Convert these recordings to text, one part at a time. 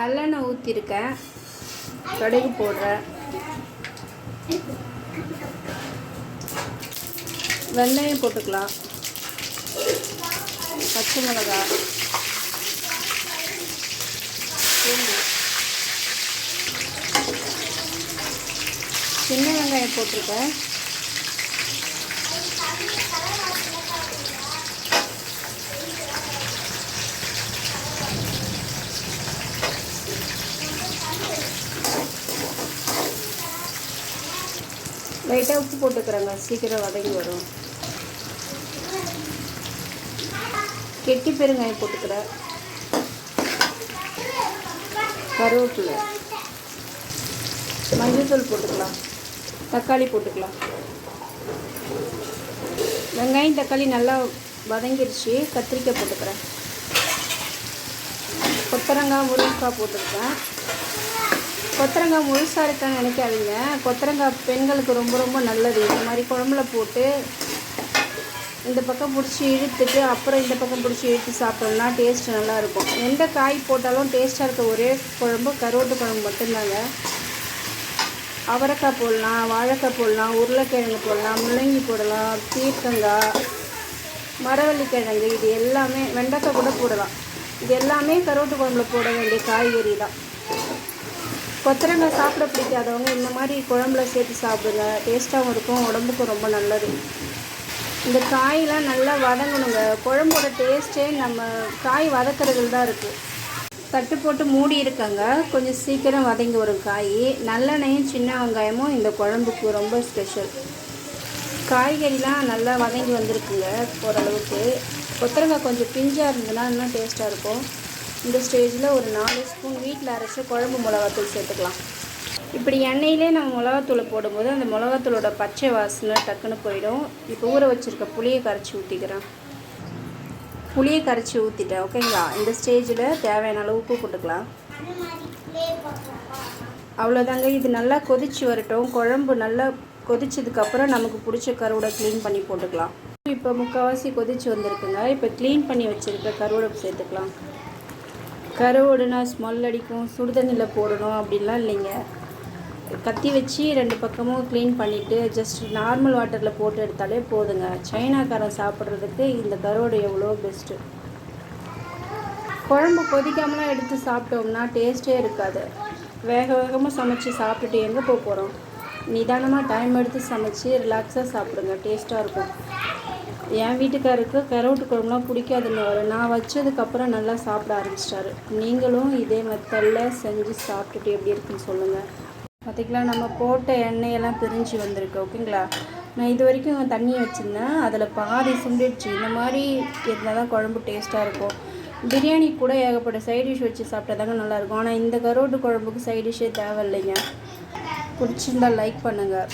நல்லெண்ணெய் ஊற்றிருக்கேன் கடுகு போடுறேன். வெந்தயம் போட்டுக்கலாம். பச்சை மிளகா பூண்டு. சின்ன வெங்காயம் போட்டிருக்கேன். லைட்டாக உப்பு போட்டுக்கிறேங்க. சீக்கிரம் வதங்கி வரும். கெட்டி பெருங்காயம் போட்டுக்கிறேன். கருவேப்பிலை. மஞ்சள்தூள் போட்டுக்கலாம். தக்காளி போட்டுக்கலாம். வெங்காயம் தக்காளி நல்லா வதங்கிடுச்சு கத்திரிக்காய் போட்டுக்கிறேன். கொத்தரங்காய் முருங்கைக்காய் போட்டிருக்கேன் கொத்தரங்காய் முழுசாக இருக்கான்னு நினைக்காதீங்க. கொத்தரங்காய் பெண்களுக்கு ரொம்ப ரொம்ப நல்லது. இந்த மாதிரி குழம்புல போட்டு இந்த பக்கம் பிடிச்சி இழுத்துட்டு அப்புறம் இந்த பக்கம் பிடிச்சி இழுத்து சாப்பிட்டோம்னா டேஸ்ட் நல்லாயிருக்கும். எந்த காய் போட்டாலும் டேஸ்ட்டாக இருக்க ஒரே குழம்பு கருவாட்டு குழம்பு மட்டும்தாங்க. அவரைக்காய் போடலாம் வாழைக்காய் போடலாம் உருளைக்கிழங்கு போடலாம் முள்ளங்கி போடலாம் பீர்க்கங்காய் மரவள்ளிக்கிழங்கு இது எல்லாமே வெண்டைக்காய் கூட போடலாம். இது எல்லாமே கருவாட்டு குழம்புல போட வேண்டிய காய்கறி தான். கொத்தரங்காய் சாப்பிட பிடிக்காதவங்க இந்த மாதிரி குழம்புல சேர்த்து சாப்பிடுங்க. டேஸ்ட்டாகவும் இருக்கும் உடம்புக்கும் ரொம்ப நல்லது. இந்த காயெலாம் நல்லா வதங்கணுங்க. குழம்போட டேஸ்ட்டே நம்ம காய் வதக்கிறதுல தான் இருக்குது தட்டு போட்டு மூடி இருக்காங்க. கொஞ்சம் சீக்கிரம் வதங்கி வரும் காய். நல்லெண்ணெயும் சின்ன வெங்காயமும் இந்த குழம்புக்கு ரொம்ப ஸ்பெஷல் காய்கறிலாம் நல்லா வதங்கி வந்திருக்குங்க ஓரளவுக்கு. கொத்தரங்காய் கொஞ்சம் பிஞ்சாக இருந்ததுன்னா இன்னும் டேஸ்ட்டாக இருக்கும். இந்த ஸ்டேஜில் ஒரு நாலு ஸ்பூன் வீட்டில் அரைச்ச குழம்பு மிளகாத்தூள் சேர்த்துக்கலாம். இப்படி எண்ணெயிலே நம்ம மிளகாத்தூளை போடும்போது அந்த மிளகாத்தூளோட பச்சை வாசனை டக்குன்னு போயிடும். இப்போ ஊற வச்சுருக்க புளியை கரைச்சி ஊற்றிக்கிறேன் புளியை கரைச்சி ஊற்றிட்டேன் ஓகேங்களா? இந்த ஸ்டேஜில் தேவையான அளவு உப்பு போட்டுக்கலாம். அவ்வளோதாங்க. இது நல்லா கொதிச்சு வரட்டும். குழம்பு நல்லா கொதிச்சதுக்கப்புறம் நமக்கு பிடிச்ச கருவடை க்ளீன் பண்ணி போட்டுக்கலாம். இப்போ முக்கால்வாசி கொதிச்சு வந்திருக்குங்க. இப்போ க்ளீன் பண்ணி வச்சுருக்க கருவடை சேர்த்துக்கலாம். கருவோடுனா ஸ்மெல் அடிக்கும் சுடுதண்ணியில் போடணும் அப்படின்லாம் இல்லைங்க. கத்தி வச்சு ரெண்டு பக்கமும் க்ளீன் பண்ணிவிட்டு ஜஸ்ட் நார்மல் வாட்டரில் போட்டு எடுத்தாலே போதுங்க. சைனாக்காரன் சாப்பிட்றதுக்கு இந்த கருவோடு எவ்வளோ பெஸ்ட்டு குழம்பு கொதிக்காமலாம் எடுத்து சாப்பிட்டோம்னா டேஸ்ட்டே இருக்காது. வேக வேகமாக சமைச்சு சாப்பிட்டுட்டு எங்கே போக போகிறோம் நிதானமாக டைம் எடுத்து சமைச்சு ரிலாக்ஸாக சாப்பிடுங்க. டேஸ்ட்டாக இருக்கும். என் வீட்டுக்காருக்கு கரவுட்டு குழம்புலாம் பிடிக்காதுன்னு அவர். நான் வச்சதுக்கப்புறம் நல்லா சாப்பிட ஆரம்பிச்சிட்டாரு. நீங்களும் இதே மெத்தடில் செஞ்சு சாப்பிட்டுட்டு எப்படி இருக்குன்னு சொல்லுங்கள் பார்த்திங்களா நம்ம போட்ட எண்ணெயெல்லாம் பிரிஞ்சு வந்திருக்கு ஓகேங்களா? நான் இது வரைக்கும் தண்ணி வச்சுருந்தேன். அதில் பாதி சுண்டிடுச்சு. இந்த மாதிரி இருந்தால் தான் குழம்பு டேஸ்ட்டாக இருக்கும். பிரியாணி கூட ஏகப்பட்ட சைட் டிஷ் வச்சு சாப்பிட்டா தாங்க நல்லாயிருக்கும் ஆனால் இந்த கரோட்டு குழம்புக்கு சைட் டிஷ்ஷே தேவையில்லைங்க. பிடிச்சிருந்தா லைக் பண்ணுங்கள்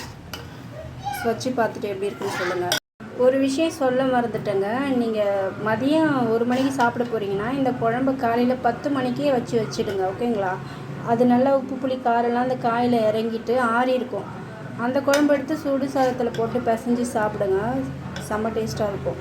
வச்சு பார்த்துட்டு எப்படி இருக்குன்னு சொல்லுங்கள் ஒரு விஷயம் சொல்ல மறந்துட்டேங்க. நீங்கள் மதியம் ஒரு மணிக்கு சாப்பிட போகிறீங்கன்னா இந்த குழம்பு காலையில் பத்து மணிக்கே வச்சு வச்சுடுங்க ஓகேங்களா? அது நல்லா உப்பு புளி காரெல்லாம் அந்த காயில் இறங்கிட்டு ஆறி இருக்கும். அந்த குழம்பு எடுத்து சூடு சாதத்தில் போட்டு பிசைஞ்சு சாப்பிடுங்க. செம்ம டேஸ்ட்டாக இருக்கும்.